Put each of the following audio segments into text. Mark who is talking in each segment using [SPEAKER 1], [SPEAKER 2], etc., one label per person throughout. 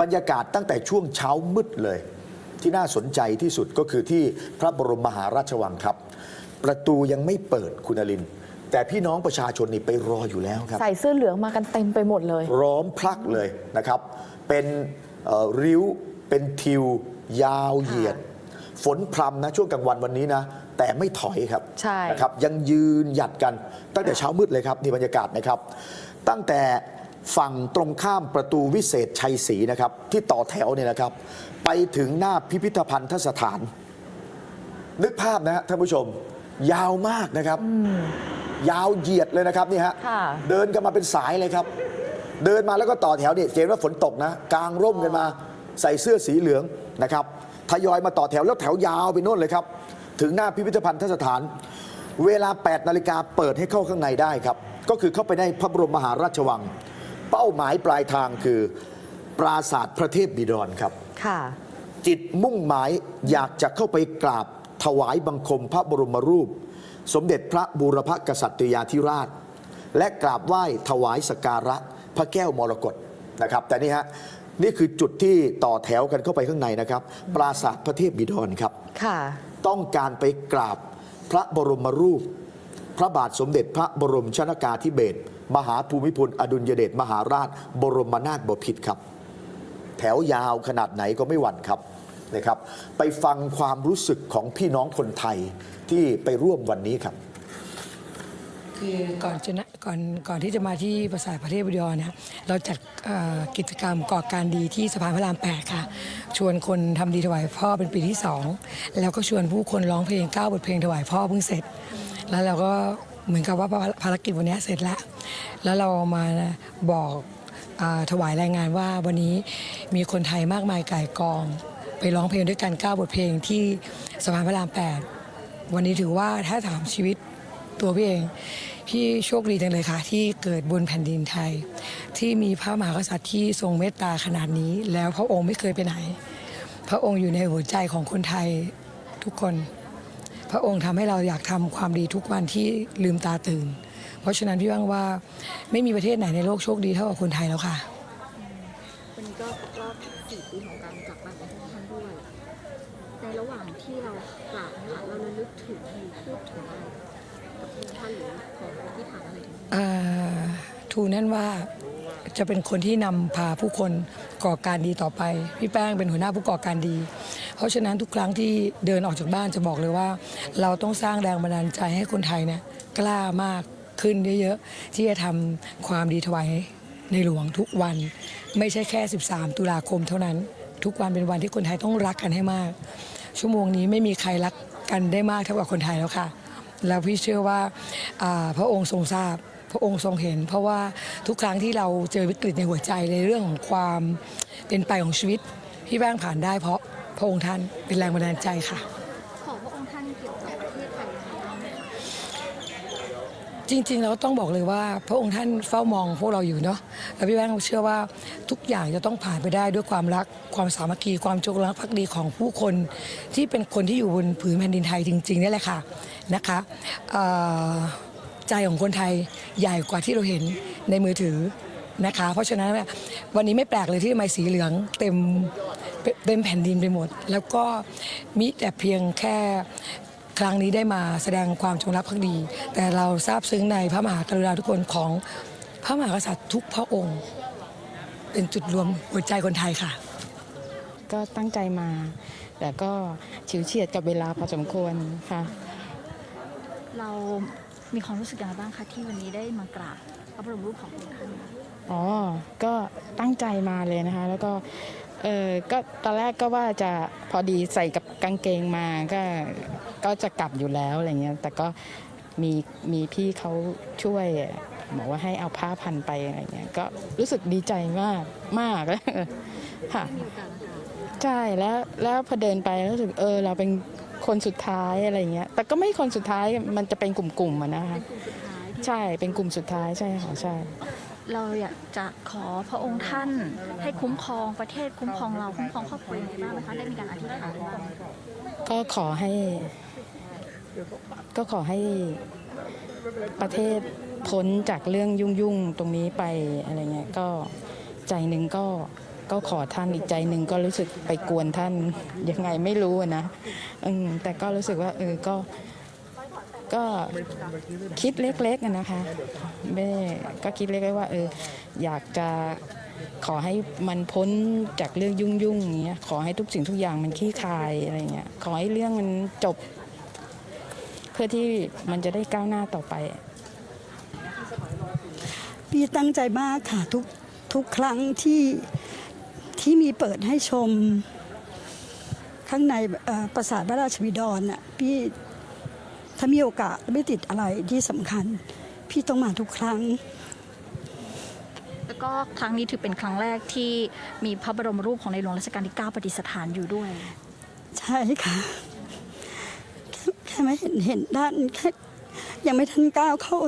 [SPEAKER 1] บรรยากาศตั้งแต่ช่วงเช้ามืดเลย ที่น่าสนใจที่สุดก็คือที่พระบรมมหาราชวังครับ ประตูยังไม่เปิดคุณอลิน แต่พี่น้องประชาชนนี่ไปรออยู่แล้วครับ
[SPEAKER 2] ใส่เสื้อเหลืองมากันเต็มไปหมดเลย
[SPEAKER 1] ร้อมพลักเลยนะครับ เป็นเอ่อริ้วเป็นทิว ยาวเหยียด ฝนพรำนะช่วงกลางวันวันนี้นะ แต่ไม่ถอยครับ
[SPEAKER 2] ใช่
[SPEAKER 1] นะครับ ยังยืนหยัดกันตั้งแต่เช้ามืดเลยครับนี่บรรยากาศนะครับ ตั้งแต่ ฝั่งตรงข้ามประตูวิเศษชัยศรีนะครับ ที่ต่อแถวเนี่ยนะครับ ไปถึงหน้าพิพิธภัณฑสถาน นึกภาพนะฮะท่านผู้ชม ยาวมากนะครับ ยาวเหยียดเลยนะครับนี่ฮะ
[SPEAKER 2] ค่ะ
[SPEAKER 1] เดินกันมาเป็นสายเลยครับ เดินมาแล้วก็ต่อแถวเนี่ยเห็นว่าฝนตกนะกางร่มกันมาใส่เสื้อสีเหลืองนะครับทยอยมาต่อแถวแล้วแถวยาวไปโน่นเลยครับ ถึงหน้าพิพิธภัณฑสถาน เวลา 8 นาฬิกาเปิดให้เข้าข้างในได้ครับ ก็คือเข้าไปในพระบรมมหาราชวัง เป้าหมายปลายทางคือ ปราสาทพระเทพบิดรครับ
[SPEAKER 2] ค่ะ
[SPEAKER 1] จิตมุ่งหมายอยากจะเข้าไปกราบถวายบังคมพระบรมรูป สมเด็จพระบูรพกษัตริยาธิราช และกราบไหว้ถวายสกการะพระแก้วมรกตนะครับ แต่นี่ฮะนี่คือจุดที่ต่อแถวกันเข้าไปข้างในนะครับ ปราสาทพระเทพบิดรครับ
[SPEAKER 2] ค่ะ
[SPEAKER 1] ต้องการไปกราบพระบรมรูป พระบาทสมเด็จพระบรมชนากาธิเบศร มหาภูมิพลอดุลยเดชมหาราช บรมนาถบพิตรครับ แถวยาวขนาดไหนก็ไม่หวั่นครับนะครับ ไปฟังความรู้สึกของพี่น้องคนไทยที่ไปร่วมวันนี้ครับ
[SPEAKER 3] คือก่อนจะนะก่อนก่อนที่จะมาที่ปราสาทพระเทพวิดีอเนี่ยเราจัดกิจกรรมก่อการดีที่สะพานพระราม 8 ค่ะ ชวนคนทำดีถวายพ่อเป็นปีที่ 2 แล้วก็ชวนผู้คนร้องเพลง9บทเพลงถวายพ่อเพิ่งเสร็จ แล้วเราก็ เหมือนกับว่าภารกิจวันนี้เสร็จแล้ว แล้วเรามาบอกอถวายรายงานว่าวันนี้มีคนไทยมากมายก่ายกอง ไปร้องเพลงด้วยกัน9บทเพลงที่สะพานพระราม 8 วันนี้ถือว่าถ้าถามชีวิตตัวพี่เอง พี่โชคดีจังเลยค่ะ ที่เกิดบนแผ่นดินไทย ที่มีพระมหากษัตริย์ที่ทรงเมตตาขนาดนี้ แล้วพระองค์ไม่เคยไปไหน พระองค์อยู่ในหัวใจของคนไทยทุกคน พระองค์ทำให้เราอยากทำความดีทุกวันที่ลืมตาตื่น เพราะฉะนั้นพี่ว่างว่าไม่มีประเทศไหนในโลกโชคดีเท่ากับคนไทยแล้วค่ะ
[SPEAKER 4] วันนี้ก็ครบรอบสี่ปีของการจากบ้านของท่านด้วย ในระหว่างที่เรากราบเนี่ยเราระลึกถึงหรือพูดถึงอะไรกับพระท่านหรือของที่ผ่านอะไรถึง
[SPEAKER 3] อ่าทูนั่นว่า จะเป็นคนที่นำพาผู้คนก่อการดีต่อไป พี่แป้งเป็นหัวหน้าผู้ก่อการดี เพราะฉะนั้นทุกครั้งที่เดินออกจากบ้านจะบอกเลยว่า เราต้องสร้างแรงบันดาลใจให้คนไทยเนี่ยกล้ามากขึ้นเยอะๆ ที่จะทำความดีถวายในหลวงทุกวัน ไม่ใช่แค่ 13 ตุลาคมเท่านั้น ทุกวันเป็นวันที่คนไทยต้องรักกันให้มาก ชั่วโมงนี้ไม่มีใครรักกันได้มากเท่ากับคนไทยแล้วค่ะ แล้วพี่เชื่อว่าพระองค์ทรงทราบ พระองค์ทรงเห็น เพราะว่าทุกครั้งที่เราเจอวิกฤตในหัวใจในเรื่องของความเป็นไปของชีวิตพี่แป้งผ่านได้เพราะพระองค์ท่านเป็นแรงบันดาลใจค่ะ
[SPEAKER 4] ขอพระองค์ท่านเกี่ยวกับประเทศไทยนะคะบ้งไหมคะ
[SPEAKER 3] จริงๆเราต้องบอกเลยว่าพระองค์ท่านเฝ้ามองพวกเราอยู่เนาะแล้วพี่แป้งเชื่อว่าทุกอย่างจะต้องผ่านไปได้ด้วยความรักความสามัคคีความจงรักภักดีของผู้คนที่เป็นคนที่อยู่บนผืนแผ่นดินไทยจริงๆนี่แหละค่ะนะคะเอ่อ ใจของคนไทยใหญ่กว่าที่เราเห็นในมือถือนะคะ เพราะฉะนั้นเนี่ยวันนี้ไม่แปลกเลยที่ทำไมสีเหลืองเต็มเต็มแผ่นดินไปหมด แล้วก็มิแต่เพียงแค่ครั้งนี้ได้มาแสดงความจงรักภักดี แต่เราซาบซึ้งในพระมหากรุณาธิคุณของพระมหากษัตริย์ทุกพระองค์ เป็นจุดรวมหัวใจคนไทยค่ะ
[SPEAKER 5] ก็ตั้งใจมา แต่ก็ฉิวเฉียดกับเวลาพอสมควรค่ะ
[SPEAKER 4] เรา มีความรู้สึกยังไงบ้างคะที่วันนี้ได้มากราบพระบรมรูปของพระองค์ท่าน
[SPEAKER 5] อ๋อ ก็ตั้งใจมาเลยนะคะ แล้วก็ เออก็ตอนแรกก็ว่าจะพอดีใส่กับกางเกงมาก็ ก็จะกลับอยู่แล้วอะไรเงี้ย แต่ก็มีมีพี่เขาช่วยบอกว่าให้เอาผ้าพันไปอะไรเงี้ย ก็รู้สึกดีใจมากมากค่ะ
[SPEAKER 4] มีโอกาสมากราบ
[SPEAKER 5] ใช่แล้วแล้วพอเดินไปรู้สึกเออเราเป็น คนสุดท้ายอะไรเงี้ย แต่ก็ไม่คนสุดท้ายมันจะเป็นกลุ่มๆอะนะคะ
[SPEAKER 4] เป็นกลุ่มสุดท้ายที่
[SPEAKER 5] ใช่ เป็นกลุ่มสุดท้ายใช่ค่ะใช่
[SPEAKER 4] เราอยากจะขอพระองค์ท่าน ให้คุ้มครองประเทศคุ้มครองเราคุ้มครองครอบครัวยังไงบ้างไหมคะได้มีการอธิษฐานบ้างไหม
[SPEAKER 5] ก็ขอให้ ก็ขอให้ประเทศพ้นจากเรื่องยุ่งๆ ตรงนี้ไปอะไรเงี้ยก็ใจหนึ่งก็ ก็ขอท่านอีกใจหนึ่งก็รู้สึกไปกวนท่านยังไงไม่รู้นะอืมแต่ก็รู้สึกว่าเออก็ก็คิดเล็กๆนะคะไม่ก็คิดเล็กๆว่าเอออยากจะขอให้มันพ้นจากเรื่องยุ่งๆอย่างเงี้ยขอให้ทุกสิ่งทุกอย่างมันคลี่คลายอะไรเงี้ยขอให้เรื่องมันจบ เพื่อที่มันจะได้ก้าวหน้าต่อไป
[SPEAKER 6] พี่ตั้งใจมากค่ะทุกทุกครั้งที่ ที่มีเปิดให้ชมข้างในเอ่อปราสาทพระราชวิดรน่ะพี่ถ้ามีโอกาสไม่ติดอะไรที่สำคัญ พี่ต้องมาทุกครั้ง
[SPEAKER 4] แล้วก็ครั้งนี้ถือเป็นครั้งแรกที่มีพระบรมรูปของในหลวงรัชกาลที่ 9 ประดิษฐานอยู่ด้วย
[SPEAKER 6] ใช่ค่ะ แค่แค่ไม่เห็นเห็นด้านแค่ยังไม่ทันก้าวเข้า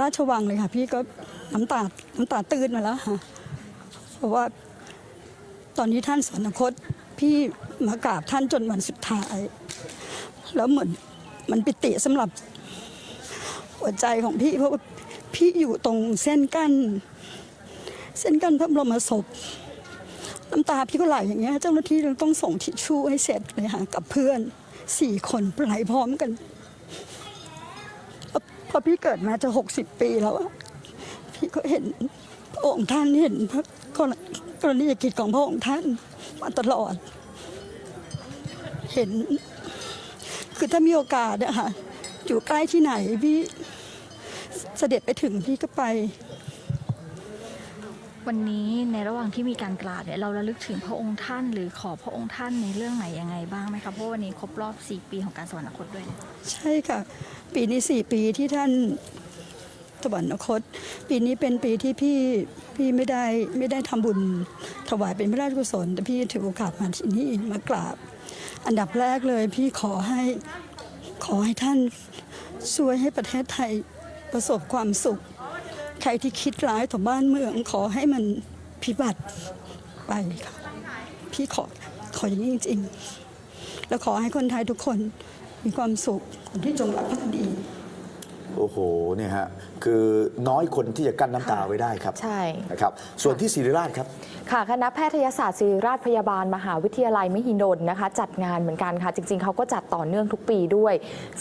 [SPEAKER 6] ราชวังเลยค่ะ พี่ก็น้ำตาน้ำตาตื้นมาแล้วค่ะ เพราะว่า ตอนนี้ท่านสวรรคตพี่มากราบท่านจนวันสุดท้าย แล้วเหมือนมันปิติสำหรับหัวใจของพี่เพราะว่าพี่อยู่ตรงเส้นกั้นเส้นกั้นพระบรมศพน้ำตาพี่ก็ไหลอย่างเงี้ยเจ้าหน้าที่ต้องส่งทิชชู่ให้เสร็จเลยค่ะกับเพื่อนสี่คนไหลพร้อมกันพอพอพี่เกิดมาจะหกสิบปีแล้วอะพี่ก็เห็นพระองค์ท่านเห็นพระ กรกรณียกิจของพระองค์ท่านมาตลอด เห็น คือถ้ามีโอกาสอะค่ะอยู่ใกล้ที่ไหนพี่เสด็จไปถึงพี่ก็ไป
[SPEAKER 4] วันนี้ในระหว่างที่มีการกราบเนี่ยเราระลึกถึงพระองค์ท่าน หรือขอพระองค์ท่านในเรื่องไหนยังไงบ้างไหมคะเพราะวันนี้ครบรอบ 4 ปีของการสวรรคตด้วย
[SPEAKER 6] ใช่ค่ะ ปีนี้สี่ปีที่ท่าน สวรรคต ปีนี้เป็นปีที่พี่พี่ไม่ได้ไม่ได้ทำบุญถวายเป็นพระราชกุศล แต่พี่ถือโอกาสมาที่นี่มากราบ อันดับแรกเลยพี่ขอให้ขอให้ท่านช่วยให้ประเทศไทยประสบความสุข ใครที่คิดร้ายต่อบ้านเมือง ขอให้มันพิบัติไปค่ะพี่ขอขออย่างนี้จริง ๆ แล้วขอให้คนไทยทุกคนมีความสุขคนที่จงรักภักดี
[SPEAKER 1] โอ้โหเนี่ยฮะคือน้อยคนที่จะกั้นน้ำตาไว้ได้ครับ
[SPEAKER 2] ใช่
[SPEAKER 1] นะครับ ส่วนที่ศิริราชครับ
[SPEAKER 2] ค่ะคณะแพทยศาสตร์ศิริราชพยาบาล มหาวิทยาลัยมหิดลนะคะ จัดงานเหมือนกันค่ะ จริง ๆเขาก็จัดต่อเนื่องทุกปีด้วย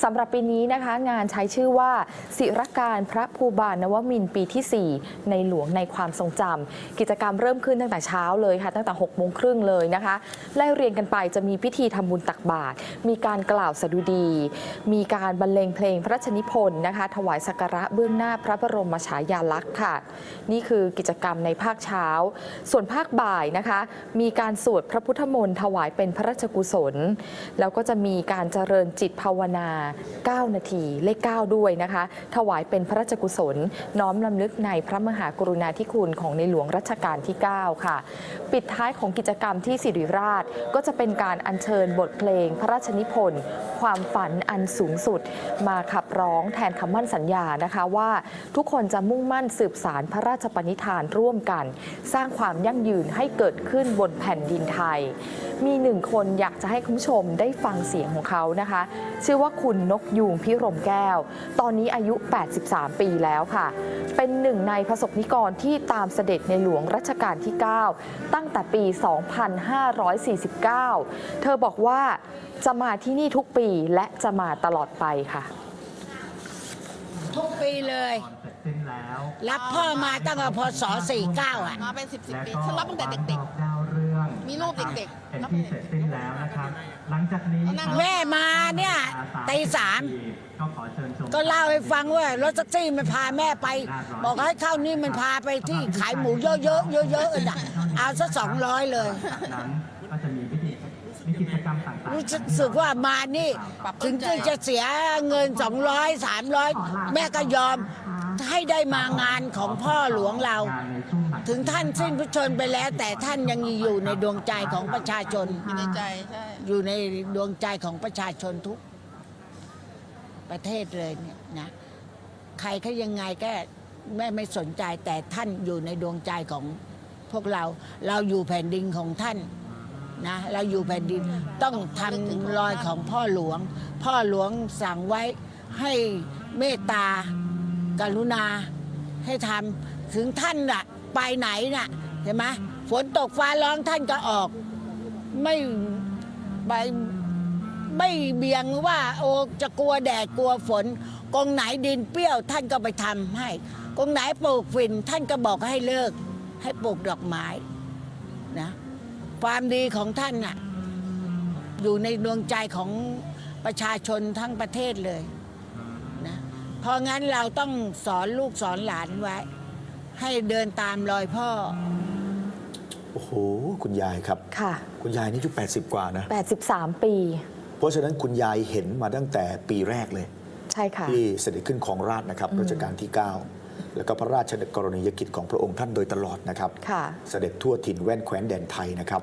[SPEAKER 2] สำหรับปีนี้นะคะ งานใช้ชื่อว่า ศิรการพระภูบาลนวมินทร์ปีที่ 4 ในหลวงในความทรงจำกิจกรรมเริ่มขึ้นตั้งแต่เช้าเลยค่ะ ตั้งแต่6กโมงครึ่งเลยนะคะไล่เรียงกันไปจะมีพิธีทำบุญตักบาตรมีการกล่าวสดุดี มีการบรรเลงเพลงพระราชนิพนธ์นะคะถวายสักการะเบื้องหน้าพระบรมฉายาลักษณ์ค่ะ นี่คือกิจกรรมในภาคเช้า ส่วนภาคบ่ายนะคะ มีการสวดพระพุทธมนต์ถวายเป็นพระราชกุศล แล้วก็จะมีการเจริญจิตภาวนา 9 นาทีเลข 9 ด้วยนะคะ ถวายเป็นพระราชกุศล น้อมลำลึกในพระมหากรุณาธิคุณของในหลวงรัชกาลที่ 9 ค่ะ ปิดท้ายของกิจกรรมที่สิริราชก็จะเป็นการอัญเชิญบทเพลงพระราชนิพนธ์ความฝันอันสูงสุด มาขับร้องแทนคำมั่นสัญญานะคะว่าทุกคนจะมุ่งมั่นสืบสารพระราชปณิธานร่วมกัน สร้างความยั่งยืนให้เกิดขึ้นบนแผ่นดินไทย มีหนึ่งคนอยากจะให้คุณผู้ชมได้ฟังเสียงของเขานะคะ ชื่อว่าคุณนกยูงพิรมแก้ว ตอนนี้อายุ 83 ปีแล้วค่ะ เป็นหนึ่งในประสบนิกรที่ตามเสด็จในหลวงรัชกาลที่ 9 ตั้งแต่ปี 2549 เธอบอกว่าจะมาที่นี่ทุกปีและจะมาตลอดไปค่ะ
[SPEAKER 7] ปีเลย
[SPEAKER 8] สิ้นแล้ว
[SPEAKER 7] รับพ่อมาตั้งแต่พศ49อะ
[SPEAKER 9] มาเป็นสิบสิบ
[SPEAKER 8] และ
[SPEAKER 9] ปี
[SPEAKER 8] ก็
[SPEAKER 9] ฉันรับตั้งแต่เด็ก
[SPEAKER 8] ดาวเรื่อง
[SPEAKER 9] มีรูปเด็กๆ
[SPEAKER 8] เป็น
[SPEAKER 9] รับ
[SPEAKER 8] ที่
[SPEAKER 9] ตั้งแต่
[SPEAKER 8] เสร็จสิ้นแล้วนะครับ หลังจากนี้ครับ
[SPEAKER 7] แม่มาเนี่ยตีสาม
[SPEAKER 8] ก็ขอเชิญชม
[SPEAKER 7] ก็เล่าให้ฟังว่ารถแท็กซี่มันพาแม่ไป บอกให้เข้านี่มันพาไปที่ขายหมูเยอะๆเยอะๆน่ะเอาสักสองร้อยเลย
[SPEAKER 8] จากนั้นก็จะมีพิธีมีกิจก รรมต่างๆ
[SPEAKER 7] รู้สึกว่ามานี่ ถึงจะเสียเงิน 200 300 แม่ก็ยอมให้ได้มางานของพ่อหลวงเรา
[SPEAKER 8] งานในช่วงหลัง
[SPEAKER 7] ถึงท่านสิ้นพระชนม์ไปแล้ว แต่ท่านยังอยู่ในดวงใจของประชาชน
[SPEAKER 9] มีในใจใช่
[SPEAKER 7] อยู่ในดวงใจของประชาชนทุกประเทศเลยเนี่ยนะใครเขายังไงก็แม่ไม่สนใจแต่ท่านอยู่ในดวงใจของพวกเรา เราอยู่แผ่นดินของท่าน นะเราอยู่แผ่นดินต้องทำรอยของพ่อหลวง พ่อหลวงสั่งไว้ให้เมตตา กรุณา ให้ทำถึงท่านน่ะ ไปไหนน่ะเห็นไหมฝนตกฟ้าร้องท่านก็ออก ไม่ไปไม่เบี่ยงว่า โอจะกลัวแดดกลัวฝนกองไหนดินเปรี้ยวท่านก็ไปทำให้กองไหนปลูกฝิ่นท่านก็บอกให้เลิก ให้ปลูกดอกไม้นะ ความดีของท่านน่ะอยู่ในดวงใจของประชาชนทั้งประเทศเลยนะเพราะงั้นเราต้องสอนลูกสอนหลานไว้ ให้เดินตามรอยพ่อ
[SPEAKER 1] โอ้โห คุณยายครับ
[SPEAKER 2] ค่ะ
[SPEAKER 1] คุณยายนี่อายุ80 กว่านะ
[SPEAKER 2] 83 ปี
[SPEAKER 1] เพราะฉะนั้นคุณยายเห็นมาตั้งแต่ปีแรกเลย
[SPEAKER 2] ใช่ค่ะ
[SPEAKER 1] ที่เสด็จขึ้นของราชนะครับรัชกาลที่ 9 แล้วก็พระราชกรณียกิจของพระองค์ท่านโดยตลอดนะครับ
[SPEAKER 2] ค่ะ
[SPEAKER 1] เสด็จทั่วถิ่นแว่นแคว้นแดนไทยนะครับ